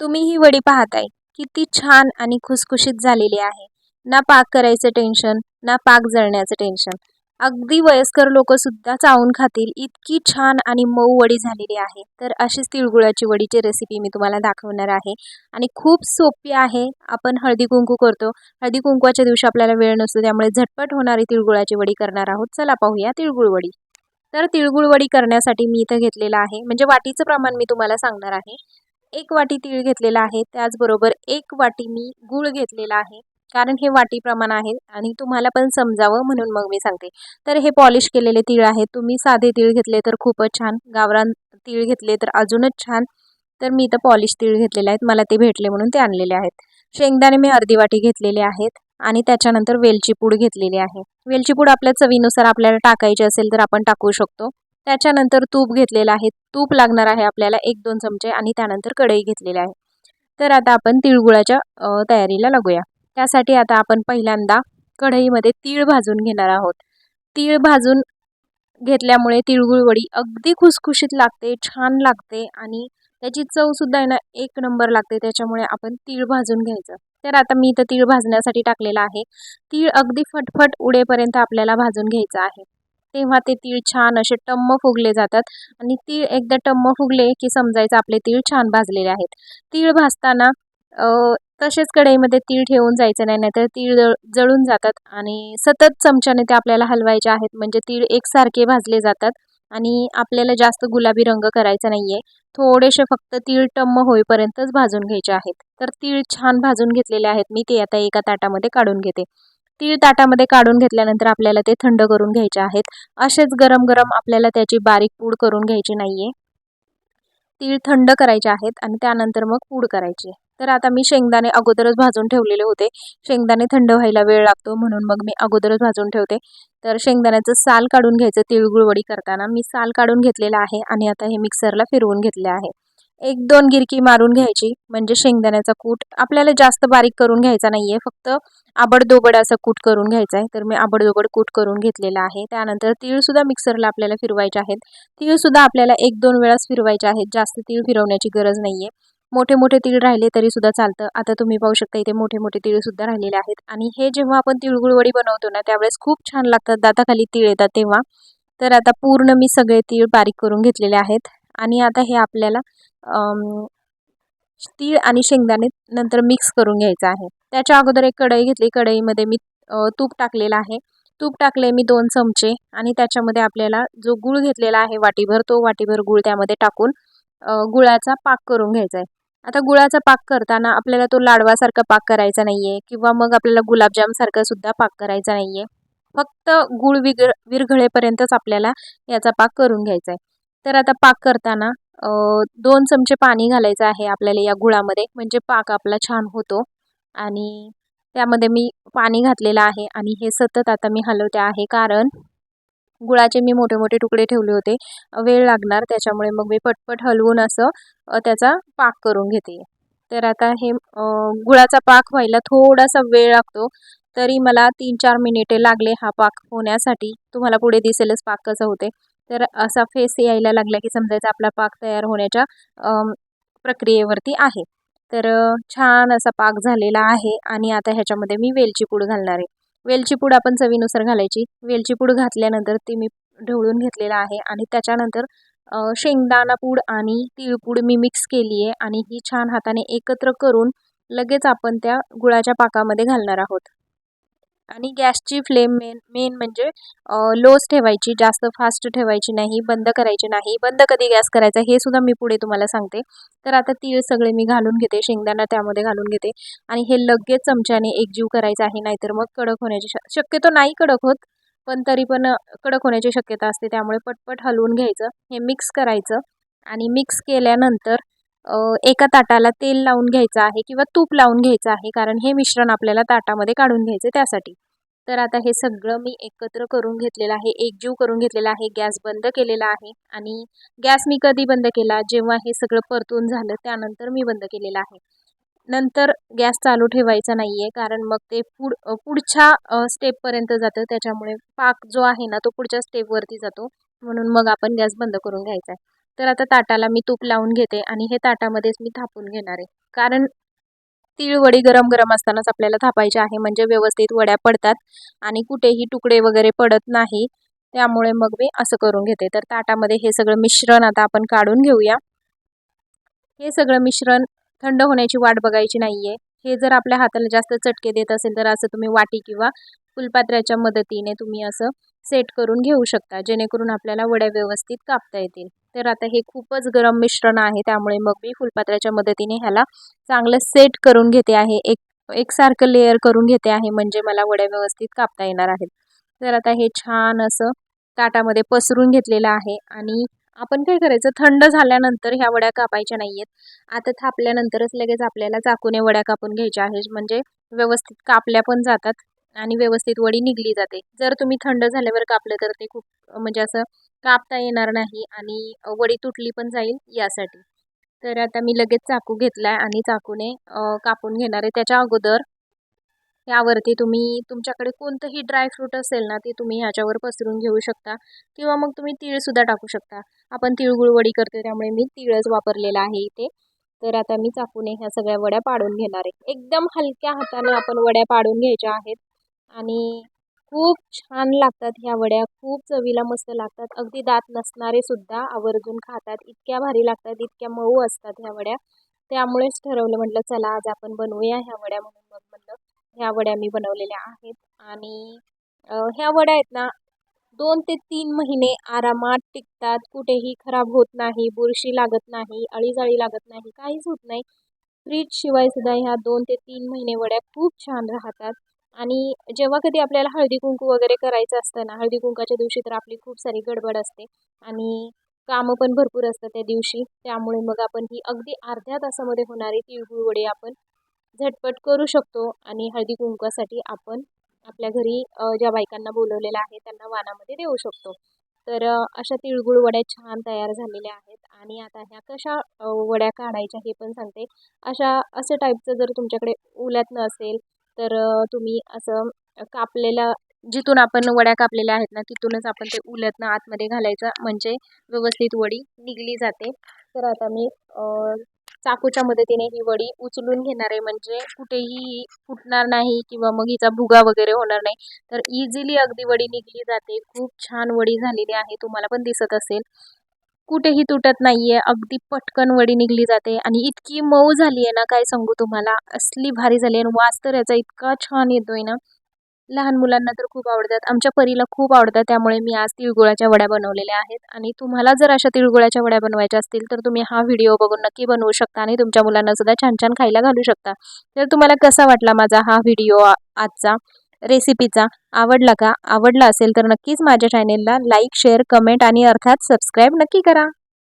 तुम्ही ही वडी पाहताय. किती छान आणि खुसखुशीत झालेली आहे. ना पाक करायचं टेन्शन ना पाक जळण्याचं टेन्शन अगदी वयस्कर लोक सुद्धा चावून खातील. इतकी छान आणि मऊ वडी झालेली आहे. तर अशीच तिळगुळाची वडीची रेसिपी मी तुम्हाला दाखवणार आहे. आणि खूप सोपी आहे. आपण हळदी कुंकू करतो. हळदी कुंकवाच्या दिवशी आपल्याला वेळ नसतो. त्यामुळे झटपट होणारी तिळगुळाची वडी करणार आहोत. चला पाहूया तिळगुळ वडी. तर तिळगुळ वडी करण्यासाठी मी इथं घेतलेलं आहे. म्हणजे वाटीचं प्रमाण मी तुम्हाला सांगणार आहे. एक वाटी तीळ घेतलेला आहे. त्याचबरोबर एक वाटी मी गूळ घेतलेला आहे. कारण हे वाटी प्रमाण आहे आणि तुम्हाला पण समजावं म्हणून मग मी सांगते. तर हे पॉलिश केलेले तीळ आहेत तुम्ही साधे तीळ घेतले तर खूपच छान. गावरान तीळ घेतले तर अजूनच छान. तर मी इथं पॉलिश तीळ घेतलेले आहेत. मला ते भेटले म्हणून ते आणलेले आहेत. शेंगदाणे मी अर्धी वाटी घेतलेले आहेत आणि त्याच्यानंतर वेलची पूड घेतलेली आहे. वेलची पूड आपल्या चवीनुसार आपल्याला टाकायची असेल तर आपण टाकू शकतो. त्याच्यानंतर तूप घेतलेलं आहे. तूप लागणार आहे आपल्याला एक दोन चमचे आणि त्यानंतर कढई घेतलेली आहे. तर आता आपण तिळगुळाच्या तयारीला लागूया. त्यासाठी आता आपण पहिल्यांदा कढईमध्ये तीळ भाजून घेणार आहोत. तीळ भाजून घेतल्यामुळे तिळगुळ वडी अगदी खुसखुशीत लागते छान लागते आणि त्याची चवसुद्धा आहे ना एक नंबर लागते. त्याच्यामुळे आपण तीळ भाजून घ्यायचं. तर आता मी इथं तीळ भाजण्यासाठी टाकलेलं आहे. तीळ अगदी फटफट उडेपर्यंत आपल्याला भाजून घ्यायचं आहे. तेव्हा ते तीळ छान असे टम्म फुगले जातात. आणि तीळ एकदा टम्म फुगले की समजायचं आपले तीळ छान भाजलेले आहेत. तीळ भाजताना तसेच कढईमध्ये तीळ ठेवून जायचं नाही नाहीतर तीळ जळून जातात. आणि सतत चमच्याने ते आपल्याला हलवायचे आहेत. म्हणजे तीळ एकसारखे भाजले जातात. आणि आपल्याला जास्त गुलाबी रंग करायचा नाही आहे थोडेसे फक्त तीळ टम्म होईपर्यंतच भाजून घ्यायचे आहेत. तर तीळ छान भाजून घेतलेले आहेत. मी ते आता एका ताटामध्ये काढून घेते. तीळ ताटामध्ये काढून घेतल्यानंतर आपल्याला ते थंड करून घ्यायचे आहेत. असेच गरम गरम आपल्याला त्याची बारीक पूड करून घ्यायची नाही आहे तीळ थंड करायचे आहेत आणि त्यानंतर मग पूड करायची. तर आता मी शेंगदाणे अगोदरच भाजून ठेवलेले होते. शेंगदाणे थंड व्हायला वेळ लागतो म्हणून मग मी अगोदरच भाजून ठेवते. तर शेंगदाण्याचं साल काढून घ्यायचं तिळगुळवडी करताना मी साल काढून घेतलेलं आहे आणि आता हे मिक्सरला फिरवून घेतले आहे. एक दोन गिरकी मारून घ्यायची म्हणजे शेंगदाण्याचा कूट. आपल्याला जास्त बारीक करून घ्यायचा नाही आहे फक्त आबडदोबड असं कूट करून घ्यायचं आहे तर मी आबडदोबड कूट करून घेतलेला आहे. त्यानंतर तीळसुद्धा मिक्सरला आपल्याला फिरवायचे आहेत. तीळसुद्धा आपल्याला एक दोन वेळाच फिरवायचे आहेत. जास्त तीळ फिरवण्याची गरज नाही आहे मोठे मोठे तीळ राहिले तरीसुद्धा चालतं. आता तुम्ही पाहू शकता इथे मोठे मोठे तीळसुद्धा राहिलेले आहेत. आणि हे जेव्हा आपण तिळगुळवडी बनवतो ना त्यावेळेस खूप छान लागतात. दाताखाली तीळ येतात तेव्हा. तर आता पूर्ण मी सगळे तीळ बारीक करून घेतलेले आहेत. आणि आता हे आपल्याला तीळ आणि शेंगदाणे नंतर मिक्स करून घ्यायचं आहे. त्याच्या अगोदर एक कढई घेतली. कढईमध्ये मी तूप टाकलेलं आहे. तूप टाकले मी दोन चमचे आणि त्याच्यामध्ये आपल्याला जो गूळ घेतलेला आहे वाटीभर तो वाटीभर गूळ त्यामध्ये टाकून गुळाचा पाक करून घ्यायचा आहे. आता गुळाचा पाक करताना आपल्याला तो लाडवासारखा पाक करायचा नाही आहे किंवा मग आपल्याला गुलाबजामसारखा सुद्धा पाक करायचा नाही आहे फक्त गुळ विग विरघळेपर्यंतच आपल्याला याचा पाक करून घ्यायचा आहे. तर आता पाक करताना दोन चमचे पाणी घालायचं आहे आपल्याला या गुळामध्ये. म्हणजे पाक आपला छान होतो. आणि त्यामध्ये मी पाणी घातलेलं आहे आणि हे सतत आता मी हलवते आहे. कारण गुळाचे मी मोठे मोठे तुकडे ठेवले होते. वेळ लागणार त्याच्यामुळे मग मी पटपट हलवून असं त्याचा पाक करून घेते. तर आता हे गुळाचा पाक व्हायला थोडासा वेळ लागतो. तरी मला तीन चार मिनिटे लागले हा पाक होण्यासाठी. तुम्हाला पुढे दिसेलच पाक कसं होते. तर असा फेस यायला लागला की समजायचा आपला पाक तयार होण्याच्या प्रक्रियेवरती आहे. तर छान असा पाक झालेला आहे आणि आता ह्याच्यामध्ये मी वेलची पूड घालणार आहे. वेलची पूड आपण चवीनुसार घालायची. वेलची पूड घातल्यानंतर ती मी ढवळून घेतलेला आहे आणि त्याच्यानंतर शेंगदाणा पूड आणि तिळपूड मी मिक्स केली आहे आणि ही छान हाताने एकत्र करून लगेच आपण त्या गुळाच्या पाकामध्ये घालणार आहोत. आणि गॅसची फ्लेम मेन मेन म्हणजे लोच ठेवायची जास्त फास्ट ठेवायची नाही बंद करायची नाही. बंद कधी गॅस करायचा हे सुद्धा मी पुढे तुम्हाला सांगते. तर आता तीळ सगळे मी घालून घेते शेंगदाणा त्यामध्ये घालून घेते. आणि हे लगेच चमच्याने एकजीव करायचं आहे नाहीतर मग कडक होण्याची शक्यतो नाही कडक होत पण तरी पण कडक होण्याची शक्यता असते. त्यामुळे पटपट हलवून घ्यायचं हे मिक्स करायचं. आणि मिक्स केल्यानंतर एका ताटाला तेल लावून घ्यायचं आहे किंवा तूप लावून घ्यायचं आहे कारण हे मिश्रण आपल्याला ताटामध्ये काढून घ्यायचं त्यासाठी. तर आता हे सगळं मी एकत्र करून घेतलेलं आहे एकजीव करून घेतलेला आहे गॅस बंद केलेला आहे आणि गॅस मी कधी बंद केला? जेव्हा हे सगळं परतून झालं त्यानंतर मी बंद केलेलं आहे. नंतर गॅस चालू ठेवायचा नाही आहे कारण मग ते पुढ पुढच्या स्टेपपर्यंत जातं. त्याच्यामुळे पाक जो आहे ना तो पुढच्या स्टेपवरती जातो. म्हणून मग आपण गॅस बंद करून घ्यायचा आहे. तर आता ताटाला मी तूप लावून घेते आणि हे ताटामध्येच मी थापून घेणार आहे. कारण तिळवडी गरम गरम असतानाच आपल्याला थापायचे आहे म्हणजे व्यवस्थित वड्या पडतात आणि कुठेही तुकडे वगैरे पडत नाही त्यामुळे मग मी असं करून घेते. तर ताटामध्ये हे सगळं मिश्रण आता आपण काढून घेऊया. हे सगळं मिश्रण थंड होण्याची वाट बघायची नाही आहे हे जर आपल्या हाताला जास्त चटके देत असेल तर असं तुम्ही वाटी किंवा फुलपात्र्याच्या मदतीने तुम्ही असं सेट करून घेऊ शकता जेणेकरून आपल्याला वड्या व्यवस्थित कापता येतील. तर आता हे खूपच गरम मिश्रण आहे त्यामुळे मग मी फुलपात्र्याच्या मदतीने ह्याला चांगलं सेट करून घेते आहे. एक एकसारखं लेअर करून घेते आहे म्हणजे मला वड्या व्यवस्थित कापता येणार आहेत. तर आता हे छान असं ताटामध्ये पसरून घेतलेलं आहे आणि आपण काय करायचं थंड झाल्यानंतर ह्या वड्या कापायच्या नाही आहेत आता थापल्यानंतरच लगेच आपल्याला चाकूने वड्या कापून घ्यायच्या आहेत म्हणजे व्यवस्थित कापल्या पण जातात. आणि व्यवस्थित वडी निघली जाते. जर तुम्ही थंड झाल्यावर कापलं तर ते खूप म्हणजे असं कापता येणार नाही आणि वडी तुटली पण जाईल यासाठी. तर आता मी लगेच चाकू घेतला आहे आणि चाकूने कापून घेणार आहे. त्याच्या अगोदर यावरती तुम्ही तुमच्याकडे कोणतंही ड्रायफ्रूट असेल ना ते तुम्ही ह्याच्यावर पसरून घेऊ शकता. किंवा मग तुम्ही तीळसुद्धा टाकू शकता. आपण तिळगुळ वडी करते त्यामुळे मी तिळच वापरलेला आहे इथे. तर आता मी चाकूने ह्या सगळ्या वड्या पाडून घेणार आहे. एकदम हलक्या हाताने आपण वड्या पाडून घ्यायच्या आहेत. आणि खूप छान लागतात ह्या वड्या. खूप चवीला मस्त लागतात. अगदी दात नसणारे सुद्धा आवर्जून खातात. इतक्या भारी लागतात इतक्या मऊ असतात ह्या वड्या. त्यामुळेच ठरवलं म्हटलं चला आज आपण बनवूया ह्या वड्या म्हणून मग म्हटलं ह्या वड्या मी बनवलेल्या आहेत. आणि ह्या वड्या आहेत ना दोन ते तीन महिने आरामात टिकतात. कुठेही खराब होत नाही बुरशी लागत नाही अळीजाळी लागत नाही काहीच होत नाही. फ्रीजशिवाय सुद्धा ह्या दोन ते तीन महिने वड्या खूप छान राहतात. आणि जेव्हा कधी आपल्याला हळदी कुंकू वगैरे करायचं असतं ना हळदी कुंकाच्या दिवशी तर आपली खूप सारी गडबड असते आणि कामं पण भरपूर असतात त्या दिवशी. त्यामुळे मग आपण ही अगदी अर्ध्या तासामध्ये होणारी तिळगुळ वडी आपण झटपट करू शकतो आणि हळदी कुंकासाठी आपण आपल्या घरी ज्या बायकांना बोलवलेलं आहे त्यांना वानामध्ये देऊ शकतो. तर अशा तिळगुळ वड्या छान तयार झालेल्या आहेत आणि आता ह्या कशा वड्या काढायच्या हे पण सांगते. अशा असं टाईपचं जर तुमच्याकडे उलटणं असेल तर तुम्ही असं कापलेलं जिथून आपण वड्या कापलेल्या आहेत ना तिथूनच आपण ते उलटनं आतमध्ये घालायचं म्हणजे व्यवस्थित वडी निघली जाते. तर आता मी चाकूच्या मदतीने ही वडी उचलून घेणार आहे म्हणजे कुठेही फुटणार नाही किंवा मग हिचा भुगा वगैरे होणार नाही. तर इझिली अगदी वडी निघली जाते. खूप छान वडी झालेली आहे तुम्हाला पण दिसत असेल. कुठेही तुटत नाही आहे अगदी पटकन वडी निघली जाते आणि इतकी मऊ झाली आहे ना काय सांगू तुम्हाला. असली भारी झाली आणि वास तर याचा इतका छान येतोय ना. लहान मुलांना तर खूप आवडतात. आमच्या परीला खूप आवडतात. त्यामुळे मी आज तिळगुळाच्या वड्या बनवलेल्या आहेत. आणि तुम्हाला जर अशा तिळगुळाच्या वड्या बनवायच्या असतील तर तुम्ही हा व्हिडिओ बघून नक्की बनवू शकता आणि तुमच्या मुलांना सुद्धा छान छान खायला घालू शकता. तर तुम्हाला कसा वाटला माझा हा व्हिडिओ आजचा? रेसिपीचा आवडला का? आवडला असेल तर नक्कीच माझ्या चॅनेलला लाईक शेअर कमेंट आणि अर्थात सबस्क्राईब नक्की करा.